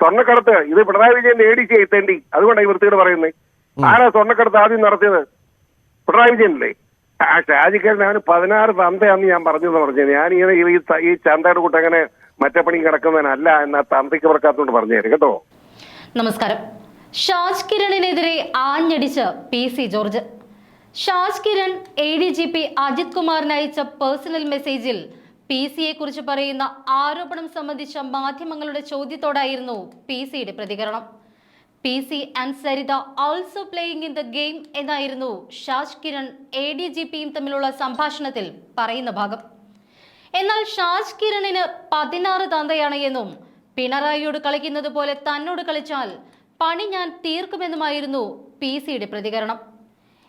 സ്വർണക്കടത്ത് ഇത് Pinarayi Vijayan A D C എത്തേണ്ടി അതുകൊണ്ടാണ് ഈ വൃത്തിയോട് പറയുന്നത്. ആരാ സ്വർണക്കടത്ത് ആദ്യം നടത്തിയത്? പിണറായി വിജയനല്ലേ? ആ ഷാജിക്കാരൻ അവന് പതിനാറ് തന്തയാന്ന് ഞാൻ പറഞ്ഞെന്ന് പറഞ്ഞത് ഞാൻ ഇങ്ങനെ ഈ ഈ ചന്തയുടെ കൂട്ട് അങ്ങനെ മറ്റേ പണി കിടക്കുന്നതിനല്ല എന്ന തന്തയ്ക്ക് പറക്കാത്തോണ്ട് പറഞ്ഞു തരും കേട്ടോ? നമസ്കാരം. ഷാജ് കിരണിനെതിരെ ആഞ്ഞടിച്ച് P C George. Shaj Kiran A D G P Ajith കുമാറിന് അയച്ച പേഴ്സണൽ മെസ്സേജിൽ പി സിയെ കുറിച്ച് പറയുന്ന ആരോപണം സംബന്ധിച്ച മാധ്യമങ്ങളുടെ ചോദ്യത്തോടായിരുന്നു പി സിയുടെ പ്രതികരണം. P C and Saritha also playing in the game എന്നായിരുന്നു Shaj Kiran A D G പിയും തമ്മിലുള്ള സംഭാഷണത്തിൽ പറയുന്ന ഭാഗം. എന്നാൽ ഷാജ് കിരണിന് പതിനാറ് തന്തയാണ് എന്നും പിണറായിയോട് കളിക്കുന്നത് പോലെ തന്നോട് കളിച്ചാൽ പണി ഞാൻ തീർക്കുമെന്നുമായിരുന്നു പി സിയുടെ പ്രതികരണം.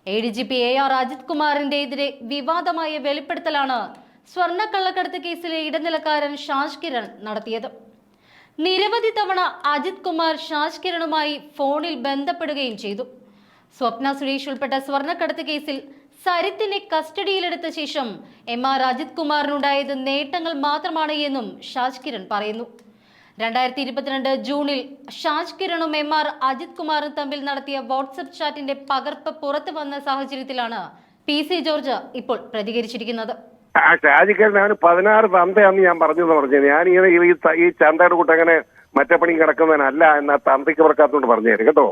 A D G P A R Ajith കുമാറിന്റെ എതിരെ വിവാദമായ വെളിപ്പെടുത്തലാണ് സ്വർണക്കള്ളക്കടത്ത് കേസിലെ ഇടനിലക്കാരൻ ഷാജ് കിരൺ നടത്തിയത്. നിരവധി തവണ അജിത് കുമാർ ഷാജ് കിരണുമായി ഫോണിൽ ബന്ധപ്പെടുകയും ചെയ്തു. സ്വപ്ന സുരേഷ് ഉൾപ്പെട്ട സ്വർണക്കടത്ത് കേസിൽ സരിത്തിനെ കസ്റ്റഡിയിലെടുത്ത ശേഷം എം ആർ അജിത് കുമാറിനുണ്ടായത് നേട്ടങ്ങൾ മാത്രമാണ് എന്നും ഷാജ് കിരൺ പറയുന്നു. രണ്ടായിരത്തി ഇരുപത്തിരണ്ട് ജൂണിൽ ഷാജ് കിരണും എം ആർ അജിത് കുമാറും തമ്മിൽ നടത്തിയ വാട്സപ്പ് ചാറ്റിന്റെ പകർപ്പ് പുറത്തു വന്ന സാഹചര്യത്തിലാണ് പി സി ജോർജ് ഇപ്പോൾ പ്രതികരിച്ചിരിക്കുന്നത്. ആ ഷാജിക്കാരൻ അവന് പതിനാറ് തന്തയാന്ന് ഞാൻ പറഞ്ഞെന്ന് പറഞ്ഞത് ഞാൻ ഇങ്ങനെ ഈ ഈ ചന്തയുടെ കൂട്ട് അങ്ങനെ മറ്റേ പണി കിടക്കുന്നതിനല്ല എന്നാ തന്തയ്ക്ക് പറക്കാത്തോണ്ട് പറഞ്ഞു തരും കേട്ടോ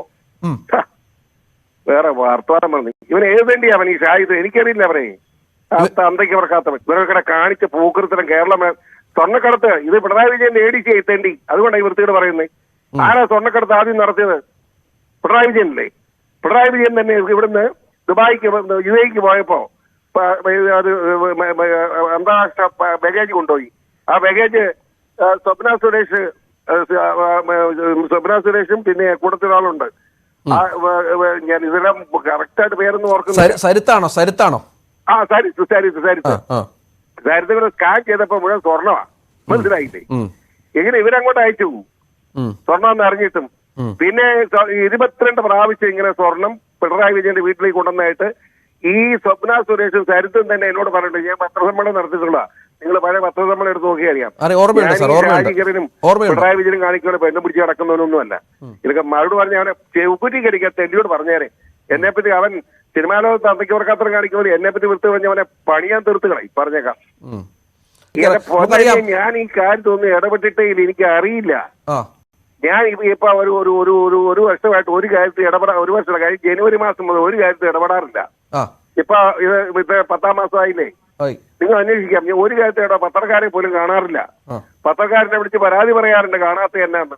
വേറെ വർത്തമാനം പറഞ്ഞു. ഇവൻ എഴുതേണ്ടി അവൻ ഈ ഷാഹിദ്? എനിക്കറിയില്ല അവനെ. ആ തന്തയ്ക്ക് പറക്കാത്തവൻ. ഇവരൊക്കെ കാണിച്ച പൂക്കൃത്തിനും കേരളം സ്വർണക്കടത്ത്. ഇത് പിണറായി വിജയൻ നേടി ചെയ്യത്തേണ്ടി എത്തേണ്ടി അതുകൊണ്ടാണ് ഈ വൃത്തിയോട് പറയുന്നത് ആരാ സ്വർണക്കടത്ത് ആദ്യം നടത്തിയത്? പിണറായി വിജയനല്ലേ? പിണറായി വിജയൻ തന്നെ ഇവിടുന്ന് ദുബായിക്ക് വന്ന് യു എക്ക് പോയപ്പോ അത് അന്താരാഷ്ട്ര ബാഗേജ് കൊണ്ടുപോയി. ആ ബാഗേജ് സ്വപ്ന സുരേഷ് സ്വപ്ന സുരേഷും പിന്നെ വ- ഞാൻ ഇതെല്ലാം കറക്റ്റായിട്ട് പേരൊന്നും ഓർക്കുന്നു സരി- സരിത്താണോ? സരിത്താണോ? ആ സരിത്ത് സരിത്ത് സരി സരിത്ത് സരിത്ത് ഇവിടെ സ്കാൻ ചെയ്തപ്പോ മുഴുവൻ സ്വർണമാ. മനസ്സിലായില്ലേ? എങ്ങനെ ഇവരങ്ങോട്ട് അയച്ചു? സ്വർണം സ്വർണം എന്ന് അറിഞ്ഞിട്ടും പിന്നെ ഇരുപത്തിരണ്ട് പ്രാവശ്യം ഇങ്ങനെ സ്വർണം പിണറായി വിജയന്റെ വീട്ടിലേക്ക് കൊണ്ടുവന്നായിട്ട് ഈ സ്വപ്ന സുരേഷ് സരിത്തും തന്നെ എന്നോട് പറഞ്ഞിട്ട് ഞാൻ പത്രസമ്മേളനം നടത്തിയിട്ടുള്ള നിങ്ങൾ പഴയ പത്രസമ്മേളനം എടുത്ത് നോക്കി അറിയാം. രാജീകരനും. പിണറായി വിജയനും കാണിക്കുന്ന പെണ്ണും പിടിച്ച് നടക്കുന്നവനൊന്നുമല്ല. ഇതൊക്കെ മറുപടി പറഞ്ഞ അവനെ കടിക്കാത്ത എന്നോട് പറഞ്ഞേരെ. എന്നെ പറ്റി അവൻ സിനിമാലോകത്ത് അന്തയ്ക്ക് വർക്കാത്തരം കാണിക്കുമ്പോൾ എന്നെ പറ്റി വൃത്തി പറഞ്ഞ അവനെ പണിയാൻ തീർത്തുകള കളയും. പറഞ്ഞേക്കാം. ഞാൻ ഈ കാര്യത്തൊന്നും ഇടപെട്ടിട്ടേ ഇല്ല എനിക്ക് അറിയില്ല. ഞാൻ ഇപ്പ- ഒരു ഒരു ഒരു ഒരു വർഷമായിട്ട് ഒരു കാര്യത്തിൽ ഇടപെടാ ഒരു വർഷം കാര്യം ജനുവരി മാസം മുതൽ ഒരു കാര്യത്തിൽ ഇടപെടാറില്ല. ഇപ്പൊ ഇത് ഇത് പത്താം മാസമായില്ലേ? നിങ്ങൾ അന്വേഷിക്കാം. ഞാൻ ഒരു കാര്യത്തെ ഇട പത്രക്കാരെ പോലും കാണാറില്ല. പത്രക്കാരനെ വിളിച്ച് പരാതി പറയാറുണ്ട്. കാണാത്ത എന്നാന്ന്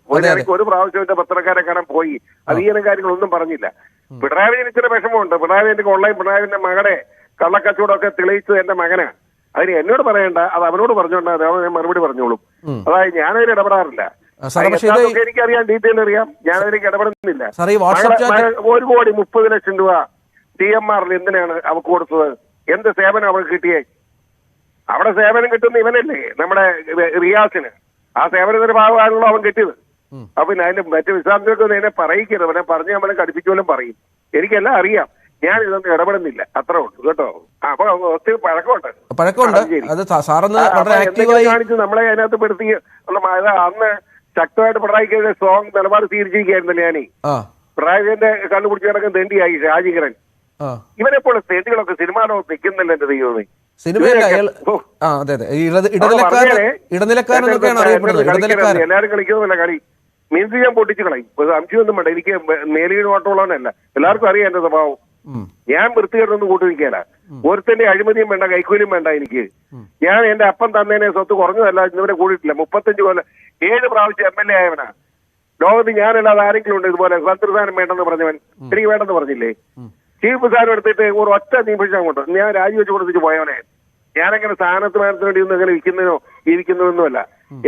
ഒരു പ്രാവശ്യം എന്റെ പത്രക്കാരെ കാണാൻ പോയി. അതീനം കാര്യങ്ങളൊന്നും പറഞ്ഞില്ല. പിണറായി വിജയൻ ഇച്ചിരി വിഷമമുണ്ട്. പിണറായി വിജയന്റെ ഓൺലൈൻ പിണറായി വിജയന്റെ മകടെ കള്ളക്കച്ചവടമൊക്കെ തെളിയിച്ചത് എന്റെ മകനാ. അതിന് എന്നോട് പറയണ്ട. അത് അവനോട് പറഞ്ഞോണ്ട്. അത് ഞാൻ മറുപടി പറഞ്ഞോളും. അതായത് ഞാനതിൽ ഇടപെടാറില്ല. എനിക്കറിയാം. ഡീറ്റെയിൽ അറിയാം. ഞാനതിലേക്ക് ഇടപെടുന്നില്ല. ഒരു കോടി മുപ്പത് ലക്ഷം രൂപ ഡി എം ആറിൽ എന്തിനാണ് അവക്ക് കൊടുത്തത്? എന്ത് സേവനം അവൾക്ക് കിട്ടിയേ? അവിടെ സേവനം കിട്ടുന്ന ഇവനല്ലേ നമ്മുടെ റിയാസിന്. ആ സേവനത്തിന്റെ ഭാഗമാണല്ലോ അവൻ കിട്ടിയത്. അപ്പൊ പിന്നെ അതിന്റെ മറ്റു വിശദാംശങ്ങൾക്ക് എന്നെ പറയിക്കരുത്. അവനെ പറഞ്ഞ് നമ്മളെ കടുപ്പിച്ചോലും പറയും. എനിക്കെല്ലാം അറിയാം. ഞാൻ ഇതൊന്നും ഇടപെടുന്നില്ല. അത്ര ഉള്ളൂ. കേട്ടോ? അപ്പൊ ഒത്തിരി പഴക്കമുണ്ട്. പഴക്കമുണ്ട്. കാണിച്ച് നമ്മളെ അതിനകത്ത് പെടുത്തി അന്ന് ശക്തമായിട്ട് പിണറായിക്കെതിരെ സ്ട്രോങ് നിലപാട് സ്വീകരിച്ചിരിക്കുകയായിരുന്നല്ലേ ഞാനീ. പിണറായിന്റെ കണ്ടുപിടിച്ച് കിടക്കുന്ന തെണ്ടിയായി ഷാജികരൻ ആ. പോലെ സ്റ്റേജുകളൊക്കെ സിനിമാ ലോകത്ത് നിൽക്കുന്നില്ല എന്റെ ദൈവമേ. എല്ലാരും കളിക്കുന്നതല്ല കളി. മീൻസ് ഞാൻ പൊട്ടിച്ചു കളയും സംശയമൊന്നും വേണ്ട. എനിക്ക് മേലിന് ഓട്ടമുള്ളവനല്ല. എല്ലാവർക്കും അറിയാം എന്റെ സ്വഭാവം. ഞാൻ വൃത്തികേടൊന്നും കൂട്ടി നിൽക്കാന ഒരുത്തന്റെ അഴിമതിയും വേണ്ട കൈക്കൂലിയും വേണ്ട എനിക്ക്. ഞാൻ എന്റെ അപ്പം തന്നേനെ സ്വത്ത് കുറഞ്ഞതല്ല ഇന്നവരെ കൂടിയിട്ടില്ല. മുപ്പത്തഞ്ച് കൊല്ലം ഏഴ് പ്രാവശ്യം എം എൽ എ ആയവനാ. ലോകത്ത് ഞാനല്ലാതെ ആരെങ്കിലും ഉണ്ട് ഇതുപോലെ സത്യസ്ഥാനം വേണ്ടെന്ന് പറഞ്ഞവൻ? എനിക്ക് വേണ്ടെന്ന് പറഞ്ഞില്ലേ? ചീഫ് സ്ഥാനം എടുത്തിട്ട് ഒരു ഒറ്റ നിമിഷം അങ്ങോട്ട്. ഞാൻ രാജിവെച്ച് കൊടുത്തിട്ട് പോയവനെ. ഞാനങ്ങനെ സ്ഥാനത്ത് മാനത്തിന് വേണ്ടി ഒന്നും അങ്ങനെ ഇരിക്കുന്നതിനോ ഇരിക്കുന്നതൊന്നുമല്ല.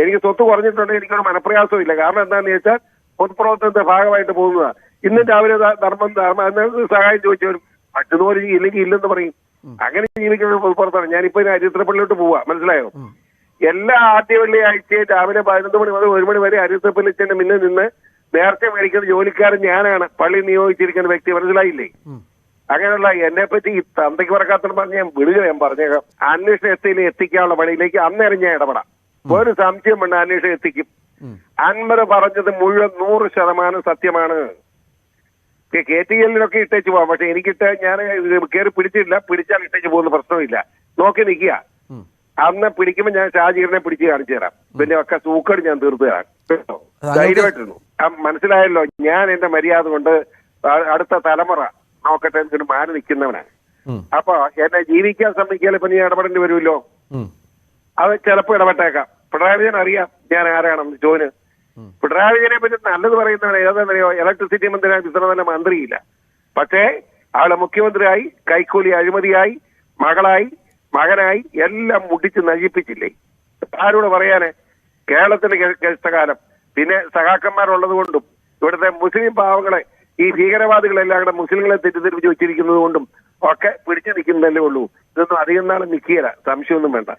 എനിക്ക് സ്വത്ത് കുറഞ്ഞിട്ടുണ്ടെങ്കിൽ എനിക്കൊരു മനപ്രയാസവും ഇല്ല കാരണം എന്താണെന്ന് ചോദിച്ചാൽ പൊതുപ്രവർത്തനത്തിന്റെ ഭാഗമായിട്ട് പോകുന്നതാ. ഇന്ന് രാവിലെ ധർമ്മം ധർമ്മം സഹായം ചോദിച്ചവരും മറ്റതുപോലെ ഇല്ലെങ്കിൽ ഇല്ലെന്ന് പറയും. അങ്ങനെ ജീവിക്കുന്ന പൊതുപ്രവർത്തനം. ഞാനിപ്പോ അരിത്രപ്പള്ളിലോട്ട് പോവാ. മനസ്സിലായോ? എല്ലാ ആദ്യ വെള്ളിയാഴ്ചയും രാവിലെ പതിനൊന്ന് മണി മുതൽ ഒരു മണി വരെ അരിത്രപ്പള്ളിച്ചന്റെ മുന്നിൽ നിന്ന് നേരത്തെ മേടിക്കുന്ന ജോലിക്കാരൻ ഞാനാണ്. പള്ളി നിയോഗിച്ചിരിക്കുന്ന വ്യക്തി. മനസ്സിലായില്ലേ? അങ്ങനെയുള്ള എന്നെ പറ്റി ഈ തന്തയ്ക്ക് പറക്കാത്ത പറഞ്ഞ് ഞാൻ വിടുക ഞാൻ പറഞ്ഞേക്കാം. അന്വേഷണം എത്തിയില്ല എത്തിക്കാനുള്ള പണിയിലേക്ക് അന്നേരം ഞാൻ ഇടപെടാം. ഒരു സംശയം വേണ്ട അന്വേഷണം എത്തിക്കും. അൻവർ പറഞ്ഞത് മുഴുവൻ നൂറ് ശതമാനം സത്യമാണ്. കെ- ടി എല്ലിനൊക്കെ ഇട്ടേച്ച് പോവാം. പക്ഷെ എനിക്കിട്ട് ഞാൻ കയറി പിടിച്ചിട്ടില്ല. പിടിച്ചാൽ ഇട്ടേച്ച് പോകുന്ന പ്രശ്നമില്ല. നോക്കി നിൽക്കുക. അന്ന് പിടിക്കുമ്പോ ഞാൻ ഷാജീറിനെ പിടിച്ച് കാണിച്ചു തരാം. പിന്നെ ഒക്കെ സൂക്കട് ഞാൻ തീർത്തു തരാം. കേട്ടോ ധൈര്യമായിട്ടിരുന്നു. മനസ്സിലായല്ലോ ഞാൻ എന്റെ മര്യാദ കൊണ്ട് അടുത്ത തലമുറ നോക്കട്ടെ എന്നിട്ട് മാറി നിൽക്കുന്നവനാണ്. അപ്പൊ എന്നെ ജീവിക്കാൻ സമ്മതിക്കാതെ ഇപ്പൊ നീ ഇടപെടേണ്ടി വരുമല്ലോ. അത് ചിലപ്പോ ഇടപെട്ടേക്കാം. പിണറായി വിജയൻ അറിയാം ഞാൻ ആരാണെന്ന് ജോന്. പിണറായി വിജയനെ പറ്റി നല്ലത് പറയുന്നവൻ ഏതാണെന്നറിയോ ഇലക്ട്രിസിറ്റി മന്ത്രിയായി ഇത്ര മന്ത്രിയില്ല. പക്ഷേ ആളെ മുഖ്യമന്ത്രിയായി കൈക്കൂലി അഴിമതിയായി മകളായി മകനായി എല്ലാം മുടിച്ച് നശിപ്പിച്ചില്ലേ? ആരോട് പറയാനേ? കേരളത്തിന്റെ കഷ്ടകാലം പിന്നെ സഹാക്കന്മാരുള്ളത് കൊണ്ടും ഇവിടുത്തെ മുസ്ലിം പാവങ്ങളെ ഈ ഭീകരവാദികളെല്ലാം കൂടെ മുസ്ലിങ്ങളെ തെറ്റിദ്ധരിപ്പിച്ച് വെച്ചിരിക്കുന്നത് കൊണ്ടും ഒക്കെ പിടിച്ചു നിൽക്കുന്നതല്ലേ ഉള്ളൂ. ഇതൊന്നും അധികം നാൾ നിൽക്കുകയില്ല. സംശയമൊന്നും വേണ്ട.